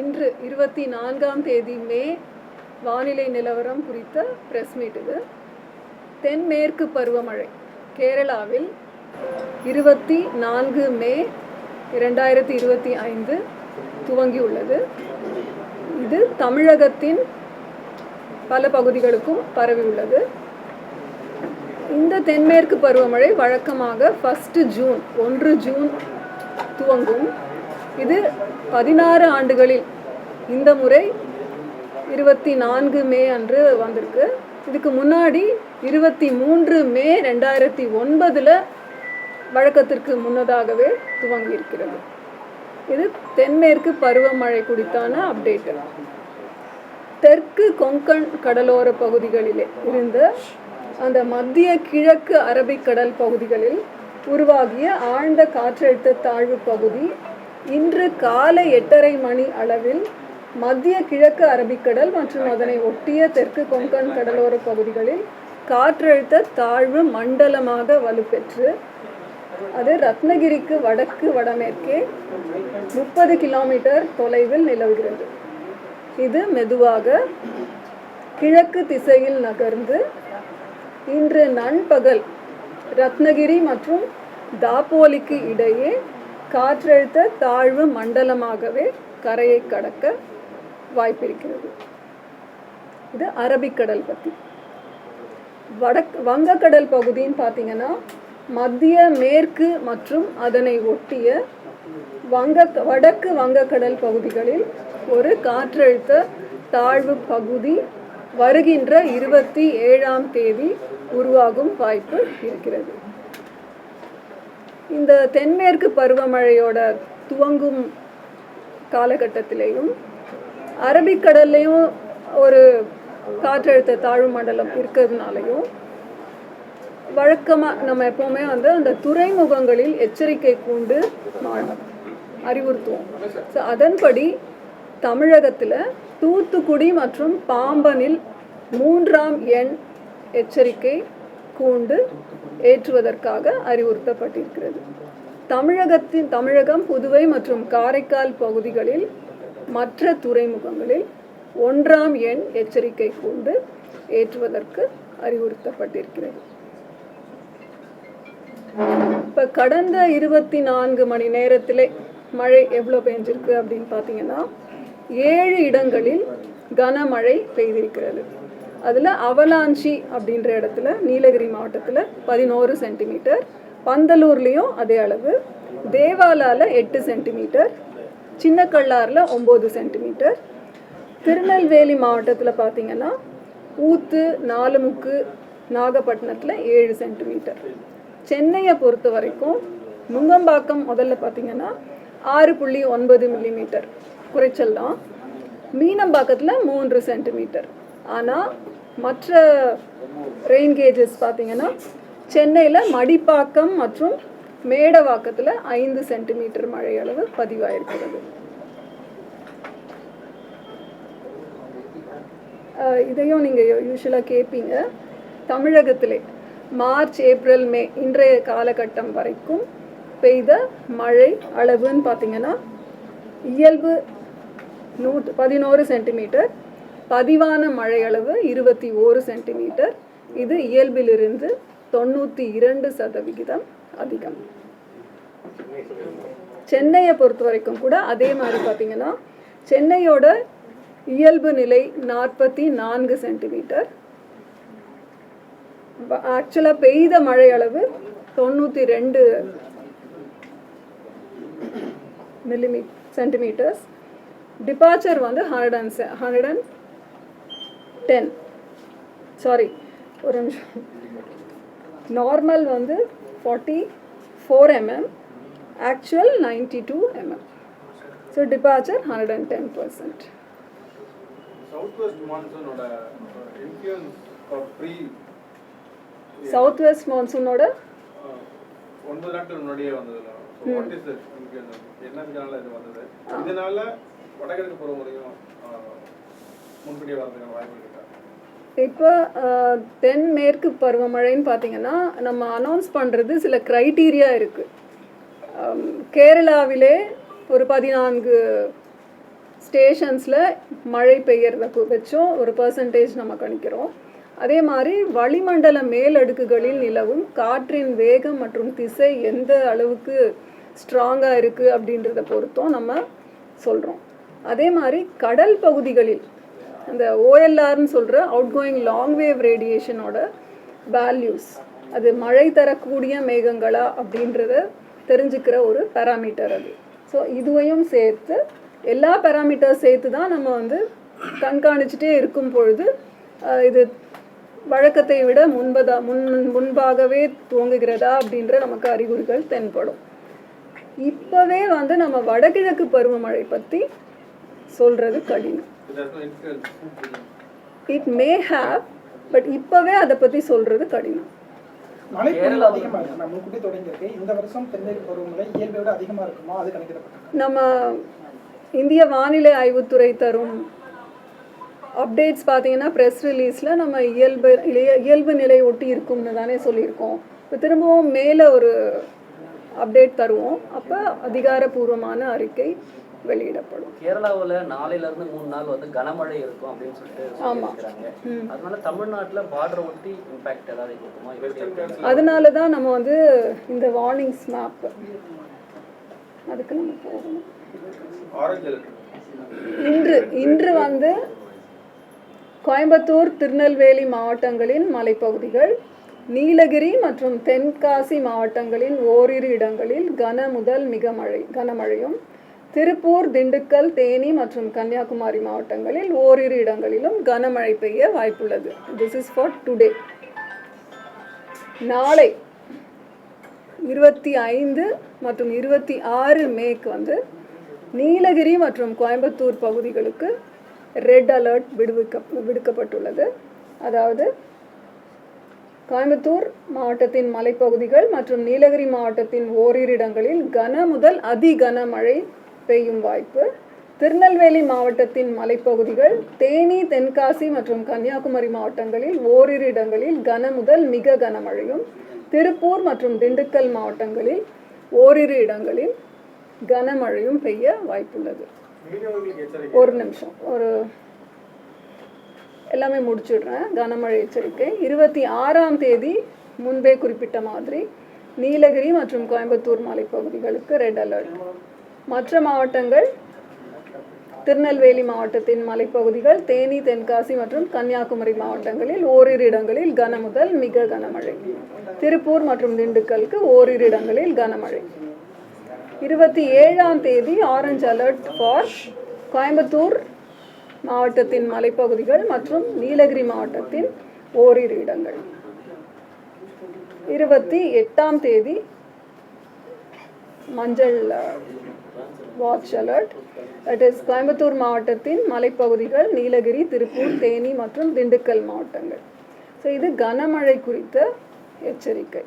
இன்று இருபத்தி நான்காம் தேதி மே வானிலை நிலவரம் குறித்த பிரஸ் மீட் இது. தென்மேற்கு பருவமழை கேரளாவில் இருபத்தி நான்கு மே இரண்டாயிரத்தி இருபத்தி ஐந்து துவங்கியுள்ளது. இது தமிழகத்தின் பல பகுதிகளுக்கும் பரவியுள்ளது. இந்த தென்மேற்கு பருவமழை வழக்கமாக ஃபஸ்ட்டு ஜூன் ஒன்று ஜூன் துவங்கும். இது பதினாறு ஆண்டுகளில் இந்த முறை இருபத்தி நான்கு மே அன்று வந்திருக்கு. இதுக்கு முன்னாடி இருபத்தி மூன்று மே ரெண்டாயிரத்தி ஒன்பதில் வழக்கத்திற்கு முன்னதாகவே துவங்கி இருக்கிறது இது தென்மேற்கு பருவமழை குறித்தான அப்டேட்டு தெற்கு கொங்கண் கடலோர பகுதிகளிலே இருந்த அந்த மத்திய கிழக்கு அரபிக்கடல் பகுதிகளில் உருவாகிய ஆழ்ந்த காற்றழுத்த தாழ்வு பகுதி இன்று காலை எட்டரை மணி அளவில் மத்திய கிழக்கு அரபிக்கடல் மற்றும் அதனை ஒட்டிய தெற்கு கொங்கன் கடலோர பகுதிகளில் காற்றழுத்த தாழ்வு மண்டலமாக வலுப்பெற்று அது ரத்னகிரிக்கு வடக்கு வடமேற்கே முப்பது கிலோமீட்டர் தொலைவில் நிலவுகிறது. இது மெதுவாக கிழக்கு திசையில் நகர்ந்து இன்று நண்பகல் ரத்னகிரி மற்றும் தாப்போலிக்கு இடையே காற்றழுத்த தாழ்வு மண்டலமாகவே கரையை கடக்க வாய்ப்பிருக்கிறது. இது அரபிக்கடல் பற்றி வடக் வங்கக்கடல் பகுதின்னு பார்த்தீங்கன்னா மத்திய மேற்கு மற்றும் அதனை ஒட்டிய வங்க வடக்கு வங்கக்கடல் பகுதிகளில் ஒரு காற்றழுத்த தாழ்வு பகுதி வருகின்ற இருபத்தி ஏழாம் தேதி உருவாகும் வாய்ப்பு இருக்கிறது. இந்த தென்மேற்கு பருவமழையோட துவங்கும் காலகட்டத்திலையும் அரபிக்கடல்லையும் ஒரு காற்றழுத்த தாழ்வு மண்டலம் இருக்கிறதுனாலையும் வழக்கமாக நம்ம எப்போவுமே வந்து அந்த துறைமுகங்களில் எச்சரிக்கை கூண்டு மா- அறிவுறுத்துவோம். ஸோ அதன்படி தமிழகத்தில் தூத்துக்குடி மற்றும் பாம்பனில் மூன்றாம் எண் எச்சரிக்கை கூண்டு ஏற்றுவதற்காக அறிவுறுத்தப்பட்டிருக்கிறது. தமிழகத்தின் தமிழகம் புதுவை மற்றும் காரைக்கால் பகுதிகளில் மற்ற துறைமுகங்களில் ஒன்றாம் எண் எச்சரிக்கை கூண்டு ஏற்றுவதற்கு அறிவுறுத்தப்பட்டிருக்கிறது. இப்போ கடந்த இருபத்தி நான்கு மணி நேரத்திலே மழை எவ்வளோ பெஞ்சிருக்கு அப்படின்னு பார்த்தீங்கன்னா ஏழு இடங்களில் கனமழை பெய்திருக்கிறது. அதில் அவலாஞ்சி அப்படின்ற இடத்துல நீலகிரி மாவட்டத்தில் பதினோரு சென்டிமீட்டர் பந்தலூர்லேயும் அதே அளவு தேவாலாவில் எட்டு சென்டிமீட்டர் சின்ன கல்லாரில் ஒம்பது சென்டிமீட்டர் திருநெல்வேலி மாவட்டத்தில் பார்த்தீங்கன்னா ஊத்து நாலுமுக்கு நாகப்பட்டினத்தில் ஏழு சென்டிமீட்டர் சென்னையை பொறுத்த வரைக்கும் நுங்கம்பாக்கம் முதல்ல பார்த்தீங்கன்னா ஆறு புள்ளி ஒன்பது மில்லிமீட்டர் குறைச்சல் தான். மீனம்பாக்கத்தில் மூன்று சென்டிமீட்டர் ஆனால் மற்ற ரெயின் கேஜஸ் பார்த்தீங்கன்னா சென்னையில் மடிப்பாக்கம் மற்றும் மேடவாக்கத்தில் ஐந்து சென்டிமீட்டர் மழை அளவு பதிவாயிருக்கிறது இதையும் நீங்கள் யூஸ்வலாக கேட்பீங்க தமிழகத்திலே மார்ச் ஏப்ரல் மே இன்றைய காலகட்டம் வரைக்கும் பெய்த மழை அளவுன்னு பார்த்தீங்கன்னா இயல்பு நூற்று பதினோரு சென்டிமீட்டர் பதிவான மழையளவு இருபத்தி ஓரு சென்டிமீட்டர். இது இயல்பிலிருந்து தொண்ணூற்றி இரண்டு சதவிகிதம் அதிகம். சென்னையை பொறுத்த வரைக்கும் கூட அதே மாதிரி பார்த்தீங்கன்னா சென்னையோட இயல்பு நிலை நாற்பத்தி நான்கு சென்டிமீட்டர். ஆக்சுவலாக பெய்த மழை அளவு தொண்ணூற்றி ரெண்டு மில்லிமீ சென்டிமீட்டர்ஸ் டிபார்ச்சர் வந்து hundred and hundred and ten sorry ஒரு நிமிஷம். நார்மல் வந்து forty four MM actual ninety two MM so departure hundred and ten percent south west மான்சூனோட ஒன்பது நாட்கள் முன்னாடியே வந்ததுல. என்னதுனால இது வந்தது? இதனால வடகிழக்கு பருவமழையும் முன்கூட்டியே வரதுக்கான வாய்ப்பு இப்போ தென் தென்மேற்கு பருவமழைன்னு பார்த்தீங்கன்னா நம்ம அனௌன்ஸ் பண்ணுறது சில க்ரைட்டீரியா இருக்குது கேரளாவிலே ஒரு பதினான்கு ஸ்டேஷன்ஸில் மழை பெய்யறத கு- வச்சும் ஒரு பர்சன்டேஜ் நம்ம கணிக்கிறோம். அதே மாதிரி வளிமண்டல மேலடுக்குகளில் நிலவும் காற்றின் வேகம் மற்றும் திசை எந்த அளவுக்கு ஸ்ட்ராங்காக இருக்குது அப்படின்றத பொறுத்தும் நம்ம சொல்கிறோம் அதே மாதிரி கடல் பகுதிகளில் அந்த ஓஎல்ஆர்னு சொல்கிற அவுட் கோயிங் லாங் வேவ் ரேடியேஷனோட வேல்யூஸ் அது மழை தரக்கூடிய மேகங்களா அப்படின்றத தெரிஞ்சுக்கிற ஒரு பேராமீட்டர் அது. ஸோ இதுவையும் சேர்த்து எல்லா பேராமீட்டர் சேர்த்து தான் நம்ம வந்து கண்காணிச்சுட்டே இருக்கும் பொழுது இது வழக்கத்தை விட முன்பதா முன் முன்பாகவே துவங்குகிறதா அப்படின்ற நமக்கு அறிகுறிகள் தென்படும். இப்போவே வந்து நம்ம வடகிழக்கு பருவமழை பற்றி சொல்கிறது கடினம். இட் மே ஹேவ் பட் இப்போவே அதை பற்றி சொல்கிறது கடினம். நம்ம இந்திய வானிலை ஆய்வுத்துறை தரும் அப்டேட்ஸ் பார்த்தீங்கன்னா ப்ரெஸ் ரிலீஸில் நம்ம இயல்பு இயல்பு நிலை ஒட்டி இருக்கும்னு தானே சொல்லியிருக்கோம். இப்போ திரும்பவும் மேலே ஒரு அப்டேட் தருவோம். அப்போ அதிகாரப்பூர்வமான அறிக்கை. வெளியிடப்படும். கேரளாவுல நாளையில இருந்து மூணு நாள் வந்து கனமழை இருக்கும் அப்படின்னு சொல்லிட்டு அதனால தமிழ்நாட்டுல பார்டர் ஒட்டி இம்பாக்ட் ஏதாவது இருக்குமா? அதனால தான் நம்ம வந்து இந்த வார்னிங்ஸ் மேப் அதுக்கு நம்ம போகணும். இன்று இன்று வந்து கோயம்புத்தூர் திருநெல்வேலி மாவட்டங்களின் மலைப்பகுதிகள் நீலகிரி மற்றும் தென்காசி மாவட்டங்களின் ஓரிரு இடங்களில் கன முதல் மிக மழை கனமழையும் திருப்பூர் திண்டுக்கல் தேனி மற்றும் கன்னியாகுமரி மாவட்டங்களில் ஓரிரு இடங்களிலும் கனமழை பெய்ய வாய்ப்புள்ளது. திஸ் இஸ் ஃபார் டுடே நாளை இருபத்தி ஐந்து மற்றும் இருபத்தி ஆறு மேக்கு வந்து நீலகிரி மற்றும் கோயம்புத்தூர் பகுதிகளுக்கு ரெட் அலர்ட் விடுவிக்க விடுக்கப்பட்டுள்ளது. அதாவது கோயம்புத்தூர் மாவட்டத்தின் மலைப்பகுதிகள் மற்றும் நீலகிரி மாவட்டத்தின் ஓரிரு இடங்களில் கன முதல் அதி கனமழை பெய்யும் வாய்ப்பு. திருநெல்வேலி மாவட்டத்தின் மலைப்பகுதிகள் தேனி தென்காசி மற்றும் கன்னியாகுமரி மாவட்டங்களில் ஓரிரு இடங்களில் கன முதல் மிக கனமழையும் திருப்பூர் மற்றும் திண்டுக்கல் மாவட்டங்களில் ஓரிரு இடங்களில் கனமழையும் பெய்ய வாய்ப்புள்ளது. ஒரு நிமிஷம். ஒரு எல்லாமே முடிச்சிடுறேன். கனமழை எச்சரிக்கை. இருபத்தி ஆறாம் தேதி முன்பே குறிப்பிட்ட மாதிரி நீலகிரி மற்றும் கோயம்புத்தூர் மலைப்பகுதிகளுக்கு ரெட் அலர்ட் மற்ற மாவட்டங்கள் திருநெல்வேலி மாவட்டத்தின் மலைப்பகுதிகள் தேனி தென்காசி மற்றும் கன்னியாகுமரி மாவட்டங்களில் ஓரிரு இடங்களில் கனமுதல் மிக கனமழை. திருப்பூர் மற்றும் திண்டுக்கலுக்கு ஓரிரு இடங்களில் கனமழை. இருபத்தி ஏழாம் தேதி ஆரஞ்சு அலர்ட் ஃபார் கோயம்புத்தூர் மாவட்டத்தின் மலைப்பகுதிகள் மற்றும் நீலகிரி மாவட்டத்தின் ஓரிரு இடங்கள். இருபத்தி எட்டாம் தேதி மஞ்சள் watch alert that is Coimbatore மாவட்டத்தின் மலைப்பகுதிகள் நீலகிரி திருப்பூர் தேனி மற்றும் திண்டுக்கல் மாவட்டங்கள். ஸோ இது கனமழை குறித்த எச்சரிக்கை.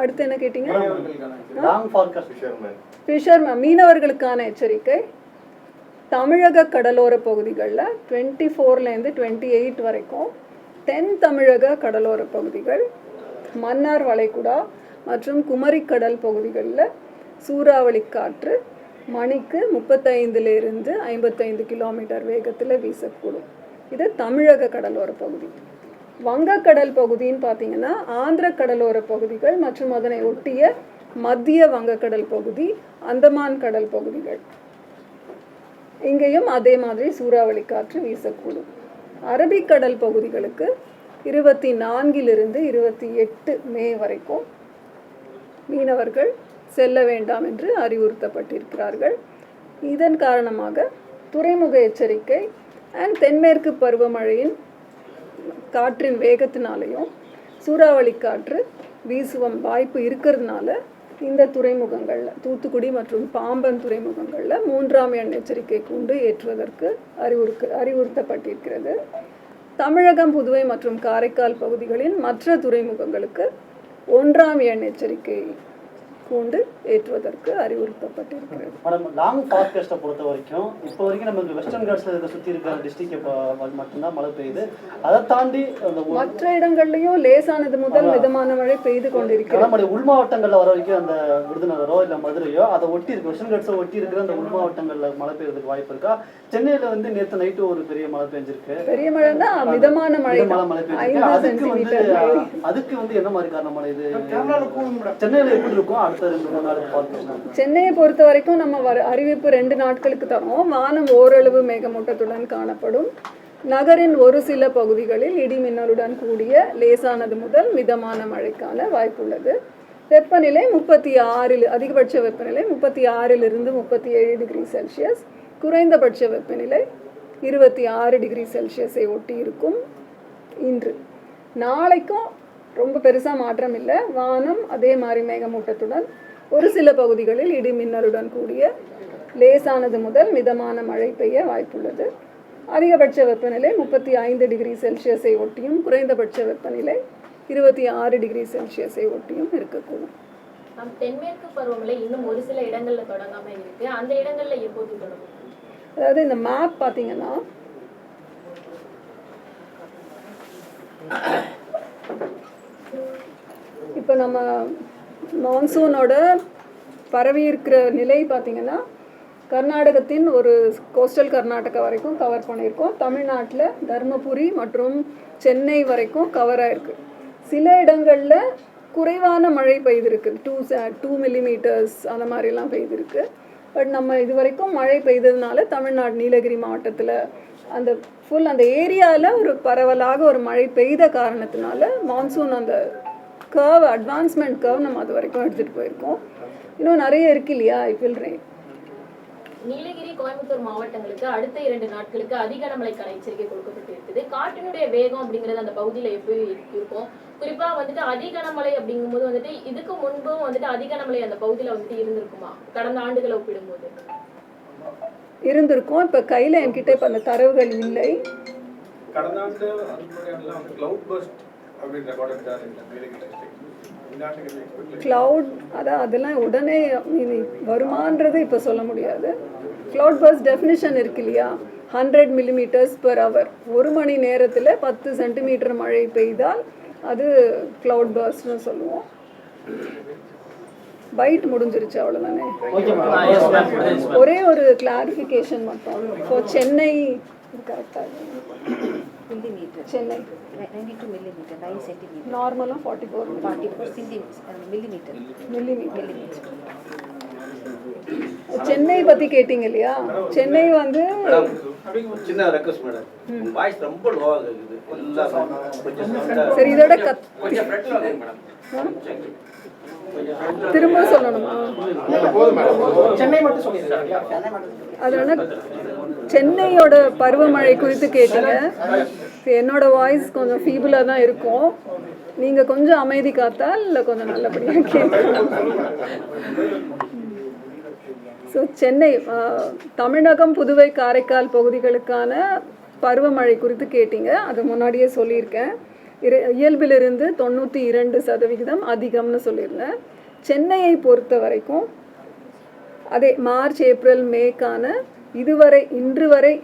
அடுத்து என்ன கேட்டீங்க? ஃபிஷர்மேன் ஃபிஷர் மீனவர்களுக்கான எச்சரிக்கை. தமிழக கடலோர பகுதிகளில் டுவெண்ட்டி ஃபோர்லேருந்து டுவெண்ட்டி எயிட் வரைக்கும் தென் தமிழக கடலோர பகுதிகள் மன்னார் வளைகுடா மற்றும் குமரிக்கடல் பகுதிகளில் சூறாவளி காற்று மணிக்கு முப்பத்தைந்துலேருந்து ஐம்பத்தைந்து கிலோமீட்டர் வேகத்தில் வீசக்கூடும். இது தமிழக கடலோர பகுதி. வங்கக்கடல் பகுதின்னு பார்த்தீங்கன்னா ஆந்திர கடலோர பகுதிகள் மற்றும் அதனை ஒட்டிய மத்திய வங்கக்கடல் பகுதி அந்தமான் கடல் பகுதிகள். இங்கேயும் அதே மாதிரி சூறாவளி காற்று வீசக்கூடும். அரபிக்கடல் பகுதிகளுக்கு இருபத்தி நான்கிலிருந்து இருபத்தி எட்டு மே வரைக்கும் மீனவர்கள் செல்ல வேண்டாம் என்று அறிவுறுத்தப்பட்டிருக்கிறார்கள். இதன் காரணமாக துறைமுக எச்சரிக்கை அண்ட் தென்மேற்கு பருவமழையின் காற்றின் வேகத்தினாலையும் சூறாவளி காற்று வீசுவம் வாய்ப்பு இருக்கிறதுனால இந்த துறைமுகங்களில் தூத்துக்குடி மற்றும் பாம்பன் துறைமுகங்களில் மூன்றாம் எண் எச்சரிக்கை கூண்டு ஏற்றுவதற்கு அறிவுறுக்க அறிவுறுத்தப்பட்டிருக்கிறது. தமிழகம் புதுவை மற்றும் காரைக்கால் பகுதிகளின் மற்ற துறைமுகங்களுக்கு ஒன்றாம் எண் எச்சரிக்கை கொண்டு ஏற்றுவதற்கு அறிவுறுத்தப்பட்டிருக்கிறது. மேடம் லாங் ஃபார்காஸ்ட்டை பொறுத்த வரைக்கும் இப்போ வரைக்கும் நமக்கு வெஸ்டர்ன் இருக்க சுற்றி இருக்கிற டிஸ்ட்ரிக்ட் மட்டும்தான் மழை பெய்யுது. அதை தாண்டி மற்ற இடங்கள்லயும் லேசானது முதல் மிதமான மழை பெய்து கொண்டிருக்கிறது. நம்முடைய உள் மாவட்டங்களில் வர வரைக்கும் அந்த விருதுநகரோ இல்லை மதுரையோ அதை ஒட்டி இருக்கு. வெஸ்டர்ன் காட்ஸை ஒட்டி இருக்கிற அந்த உள் மாவட்டங்களில் மழை பெய்யறதுக்கு வாய்ப்பு இருக்கா? சென்னையில் வந்து நேற்று நைட்டு ஒரு பெரிய மழை பெஞ்சிருக்கு. பெரிய மழைன்னா மிதமான மழை மழை பெய்ஞ்சிருக்கு அதுக்கு வந்து அதுக்கு வந்து என்ன மாதிரி காரணமான இது? சென்னையில் எப்படி இருக்கும்? சென்னையை பொறுத்த வரைக்கும் நம்ம வர அறிவிப்பு ரெண்டு நாட்களுக்கு தரோம். வானம் ஓரளவு மேகமூட்டத்துடன் காணப்படும். நகரின் ஒரு சில பகுதிகளில் இடி மின்னலுடன் கூடிய லேசானது முதல் மிதமான மழைக்கான வாய்ப்புள்ளது. வெப்பநிலை முப்பத்தி ஆறில் அதிகபட்ச வெப்பநிலை முப்பத்தி ஆறிலிருந்து முப்பத்தி ஏழு டிகிரி செல்சியஸ். குறைந்தபட்ச வெப்பநிலை இருபத்தி ஆறு டிகிரி செல்சியஸை ஒட்டி இருக்கும் இன்று. நாளைக்கும் ரொம்ப பெருசாக மாற்றம் இல்லை. வானம் அதே மாதிரி மேகமூட்டத்துடன் ஒரு சில பகுதிகளில் இடி மின்னலுடன் கூடிய லேசானது முதல் மிதமான மழை பெய்ய வாய்ப்புள்ளது. அதிகபட்ச வெப்பநிலை முப்பத்தி ஐந்து டிகிரி செல்சியஸை ஒட்டியும் குறைந்தபட்ச வெப்பநிலை இருபத்தி ஆறு டிகிரி செல்சியஸை ஒட்டியும் இருக்கக்கூடும். தென்மேற்கு பருவமழை இன்னும் ஒரு சில இடங்கள்ல தொடங்காம இருக்கு. அந்த இடங்கள்ல எப்போது தொடங்கும்? அதாவது இந்த மேப் பார்த்தீங்கன்னா நம்ம மான்சூனோட பரவி இருக்கிற நிலை பார்த்திங்கன்னா கர்நாடகத்தின் ஒரு கோஸ்டல் கர்நாடகா வரைக்கும் கவர் பண்ணியிருக்கோம். தமிழ்நாட்டில் தருமபுரி மற்றும் சென்னை வரைக்கும் கவர் ஆயிருக்கு. சில இடங்களில் குறைவான மழை பெய்திருக்கு. டூ டூ மில்லிமீட்டர்ஸ் அந்த மாதிரிலாம் பெய்திருக்கு. பட் நம்ம இது வரைக்கும் மழை பெய்ததுனால தமிழ்நாடு நீலகிரி மாவட்டத்தில் அந்த ஃபுல் அந்த ஏரியாவில் ஒரு பரவலாக ஒரு மழை பெய்த காரணத்தினால மான்சூன் அந்த கர்வ் அட்வான்ஸ்மெண்ட் கர்வ் நம்ம அது வரைக்கும் எடுத்துகிட்டு போயிருக்கோம். இன்னும் நிறைய இருக்கு இல்லையா ஐபிஎல் ரெயின் நீலகிரி கோயம்புத்தூர் மாவட்டங்களுக்கு அடுத்த இரண்டு நாட்களுக்கு அதிக கனமழைக்கான எச்சரிக்கை கொடுக்கப்பட்டு இருக்குது காற்றினுடைய வேகம் அப்படிங்கிறது அந்த பகுதியில எப்படி இருக்கும்? குறிப்பா வந்துட்டு அதிக கனமழை அப்படிங்கும்போது வந்துட்டு இதுக்கு முன்பும் வந்துட்டு அதிக கனமழை அந்த பகுதியில வந்துட்டு இருந்திருக்குமா? கடந்த ஆண்டுகளை ஒப்பிடும்போது. இருந்திருக்கும். இப்போ கையில் என்கிட்ட இப்போ அந்த தரவுகள் இல்லை. கடந்த ஆண்டு கிளவுட் அதான் அதெல்லாம் உடனே இது வருமான்றது இப்போ சொல்ல முடியாது. க்ளவுட் பஸ் டெஃபினிஷன் இருக்கு இல்லையா? Hundred millimeters per hour. ஒரு மணி நேரத்தில் பத்து சென்டிமீட்டர் மழை பெய்தால் அது க்ளவுட் பர்ஸ்ட்னு சொல்லுவோம். பைட் முடிஞ்சிருச்சு அவ்வளோதானே. ஒரே ஒரு கிளாரிஃபிகேஷன் மட்டும். இப்போ சென்னை கரெக்டாக millimeter, சென்னை. 92 millimeter, 9 centimeter, நார்மலாக forty four 44 centimeter, uh, millimeter. Millimeter millimeter. Chennai பற்றி கேட்டிங்க இல்லையா? சென்னை வந்து சின்ன ரெக்வஸ்ட் மேடம் வாய்ஸ் ரொம்ப இருக்குது சரி இதோட கத் திரும்ப சொல்லணுமா? சென்னை மட்டும் அதனால சென்னையோட பருவமழை குறித்து கேட்டீங்க. என்னோட வாய்ஸ் கொஞ்சம் ஃபீபிளாக தான் இருக்கும். நீங்கள் கொஞ்சம் அமைதி காத்தால் இல்லை கொஞ்சம் நல்லபடியாக கேட்கலாம். ஸோ சென்னை தமிழகம் புதுவை காரைக்கால் பகுதிகளுக்கான பருவமழை குறித்து கேட்டீங்க. அது முன்னாடியே சொல்லியிருக்கேன். இரு இயல்பிலிருந்து தொண்ணூற்றி இரண்டு சதவிகிதம் அதிகம்னு சொல்லியிருந்தேன். சென்னையை பொறுத்த வரைக்கும் அதே மார்ச் ஏப்ரல் மேக்கான இதுவரை இன்று வரை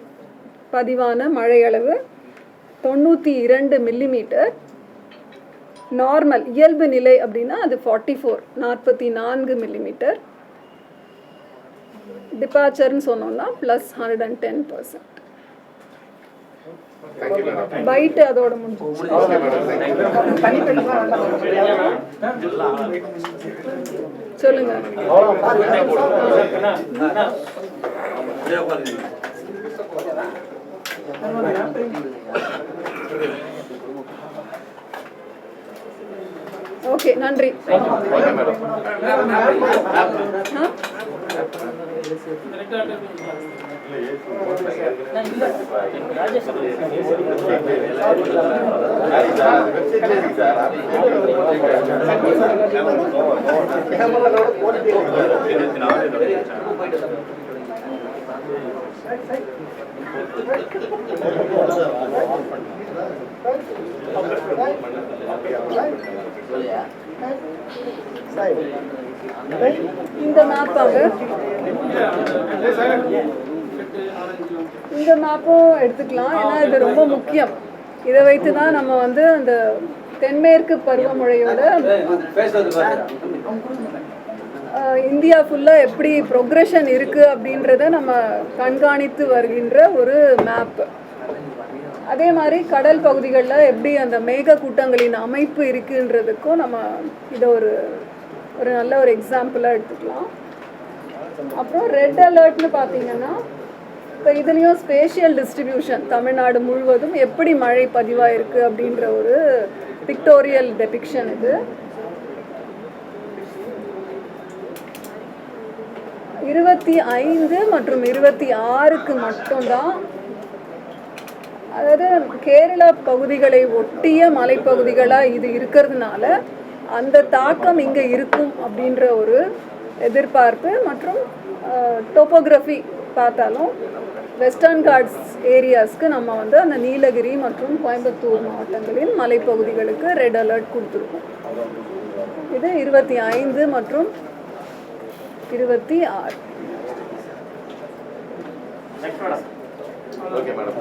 பதிவான மழையளவு தொண்ணூற்றி இரண்டு மில்லிமீட்டர் நார்மல் இயல்பு நிலை அப்படின்னா அது ஃபார்ட்டி ஃபோர் நாற்பத்தி நான்கு மில்லிமீட்டர் டிபார்ச்சர்னு சொன்னோம்னா plus hundred and ten percent bite அதோட முடிஞ்சு சொல்லுங்க. அப்படியே. ஓகே நன்றி ஆ? சொல்லுயா இந்த மேப்பாக இந்த மேப்பும் எடுத்துக்கலாம். ஏன்னா இது ரொம்ப முக்கியம். இதை வைத்து தான் நம்ம வந்து அந்த தென்மேற்கு பருவமழையோட இந்தியா ஃபுல்லாக எப்படி ப்ரொக்ரெஷன் இருக்குது அப்படின்றத நம்ம கண்காணித்து வருகின்ற ஒரு மேப்பு அதே மாதிரி கடல் பகுதிகளில் எப்படி அந்த மேக கூட்டங்களின் அமைப்பு இருக்குன்றதுக்கும் நம்ம இதை ஒரு ஒரு நல்ல ஒரு எக்ஸாம்பிளாக எடுத்துக்கலாம். அப்புறம் ரெட் அலர்ட்னு பார்த்தீங்கன்னா இப்போ இதுலேயும் ஸ்பேஷியல் டிஸ்ட்ரிபியூஷன் தமிழ்நாடு முழுவதும் எப்படி மழை பதிவாயிருக்கு அப்படின்ற ஒரு பிக்டோரியல் டெபிக்ஷன் இது. இருபத்தி ஐந்து மற்றும் இருபத்தி ஆறுக்கு மட்டும்தான். அதாவது கேரளா பகுதிகளை ஒட்டிய மலைப்பகுதிகளாக இது இருக்கிறதுனால அந்த தாக்கம் இங்கே இருக்கும் அப்படின்ற ஒரு எதிர்பார்ப்பு மற்றும் டோப்போகிராஃபி பார்த்தாலும் வெஸ்டர்ன் காட்ஸ் ஏரியாஸ்க்கு நம்ம வந்து அந்த நீலகிரி மற்றும் கோயம்புத்தூர் மாவட்டங்களின் மலைப்பகுதிகளுக்கு ரெட் அலர்ட் கொடுத்துருக்கோம். இது இருபத்தி ஐந்து மற்றும் இருபத்தி ஆறு. Okay madam